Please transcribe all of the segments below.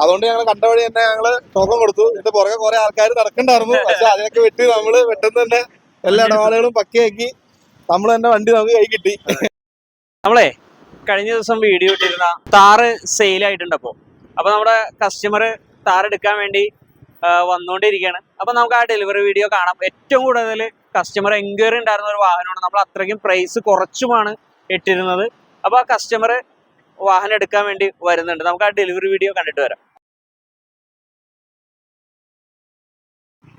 അതുകൊണ്ട് ഞങ്ങൾ കണ്ട വഴി തന്നെ ഞങ്ങൾ ടോക്കൺ കൊടുത്തു. ഇതിന്റെ പുറകെ കുറെ ആൾക്കാർ നടക്കണ്ടായിരുന്നു. പക്ഷെ അതിനൊക്കെ വെട്ടി നമ്മൾ പെട്ടെന്ന് തന്നെ എല്ലാ ഇടപാടുകളും പക്കയാക്കി. നമ്മൾ തന്നെ വണ്ടി നമുക്ക് കൈ കിട്ടി. നമ്മളെ കഴിഞ്ഞ ദിവസം വീഡിയോ ഇട്ടിരുന്ന താറ് സെയിൽ ആയിട്ടുണ്ട് അപ്പോ. അപ്പൊ നമ്മുടെ കസ്റ്റമർ താർ എടുക്കാൻ വേണ്ടി വന്നുകൊണ്ടിരിക്കുകയാണ് അപ്പൊ നമുക്ക് ആ ഡെലിവറി വീഡിയോ കാണാം. ഏറ്റവും കൂടുതൽ കസ്റ്റമർ എൻക്വയറി ഉണ്ടായിരുന്ന ഒരു വാഹനമാണ്. നമ്മൾ അത്രയ്ക്കും പ്രൈസ് കുറച്ചുമാണ് ഇട്ടിരുന്നത്. അപ്പൊ ആ കസ്റ്റമർ വാഹനം എടുക്കാൻ വേണ്ടി വരുന്നുണ്ട്. നമുക്ക് ആ ഡെലിവറി വീഡിയോ കണ്ടിട്ട് വരാം.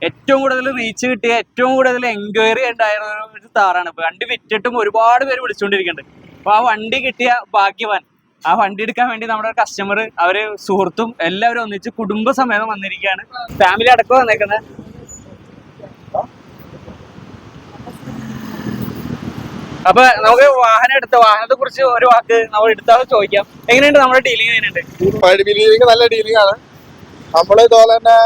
ഏറ്റവും കൂടുതൽ റീച്ച് കിട്ടിയ ഏറ്റവും കൂടുതൽ എൻക്വയറി ഉണ്ടായിരുന്ന ഒരു താറാണ് വണ്ടി വിറ്റിട്ടും ഒരുപാട് പേര് വിളിച്ചുകൊണ്ടിരിക്കുന്നുണ്ട് അപ്പൊ ആ വണ്ടി കിട്ടിയ ഭാഗ്യവാൻ. ആ വണ്ടി എടുക്കാൻ വേണ്ടി നമ്മുടെ കസ്റ്റമർ അവർ സുഹൃത്തും എല്ലാവരും ഒന്നിച്ച് കുടുംബസമേതം വന്നിരിക്കുകയാണ്. ഫാമിലി അടക്കം വന്നേക്കുന്നത് അപ്പൊ നമുക്ക് വാഹനം എടുത്ത വാഹനത്തെ കുറിച്ച് ഒരു വാക്ക് നമ്മൾ എടുത്താൽ ചോദിക്കാം. എങ്ങനെയുണ്ട് നമ്മുടെ ഡീലിംഗ് എങ്ങനെയുണ്ട്? നല്ല ഡീലിംഗ് ആണ്. നമ്മൾ ഇതുപോലെ തന്നെ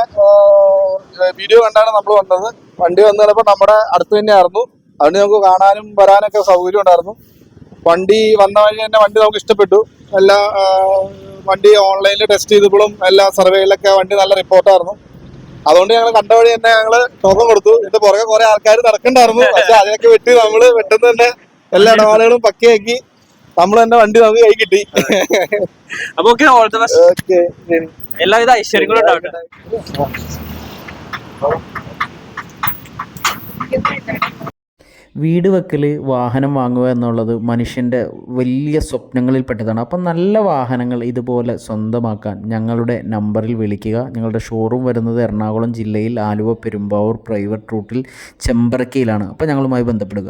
വീഡിയോ കണ്ടാണ് നമ്മൾ വന്നത്. വണ്ടി വന്നു കഴിഞ്ഞപ്പോൾ നമ്മുടെ അടുത്ത് തന്നെയായിരുന്നു. അതുകൊണ്ട് നമുക്ക് കാണാനും വരാനൊക്കെ സൗകര്യം ഉണ്ടായിരുന്നു. വണ്ടി വന്ന വഴി തന്നെ വണ്ടി നമുക്ക് ഇഷ്ടപ്പെട്ടു. എല്ലാ വണ്ടി ഓൺലൈനിൽ ടെസ്റ്റ് ചെയ്തപ്പോഴും എല്ലാ സർവേയിലൊക്കെ വണ്ടി നല്ല റിപ്പോർട്ടായിരുന്നു അതുകൊണ്ട് ഞങ്ങൾ കണ്ട വഴി തന്നെ ഞങ്ങൾ ടോക്കൺ കൊടുത്തു. ഇതിന്റെ പുറകെ കുറെ ആൾക്കാർ നടക്കണ്ടായിരുന്നു പക്ഷെ അതിനൊക്കെ വെട്ടി നമ്മൾ പെട്ടെന്ന് തന്നെ എല്ലാ ഇടപാടുകളും പക്കയാക്കി നമ്മൾ തന്നെ വണ്ടി നമുക്ക് കൈ കിട്ടി. അപ്പൊ ഓക്കെ എല്ലാവിധ ഐശ്വര്യങ്ങളും ഉണ്ടാവട്ടെ. വീട് വെക്കൽ വാഹനം വാങ്ങുക എന്നുള്ളത് മനുഷ്യന്റെ വലിയ സ്വപ്നങ്ങളിൽ പെട്ടതാണ്. അപ്പം നല്ല വാഹനങ്ങൾ ഇതുപോലെ സ്വന്തമാക്കാൻ ഞങ്ങളുടെ നമ്പറിൽ വിളിക്കുക. ഞങ്ങളുടെ ഷോറൂം വരുന്നത് എറണാകുളം ജില്ലയിൽ ആലുവ പെരുമ്പാവൂർ പ്രൈവറ്റ് റൂട്ടിൽ ചെമ്പറക്കയിലാണ് അപ്പോൾ ഞങ്ങളുമായി ബന്ധപ്പെടുക.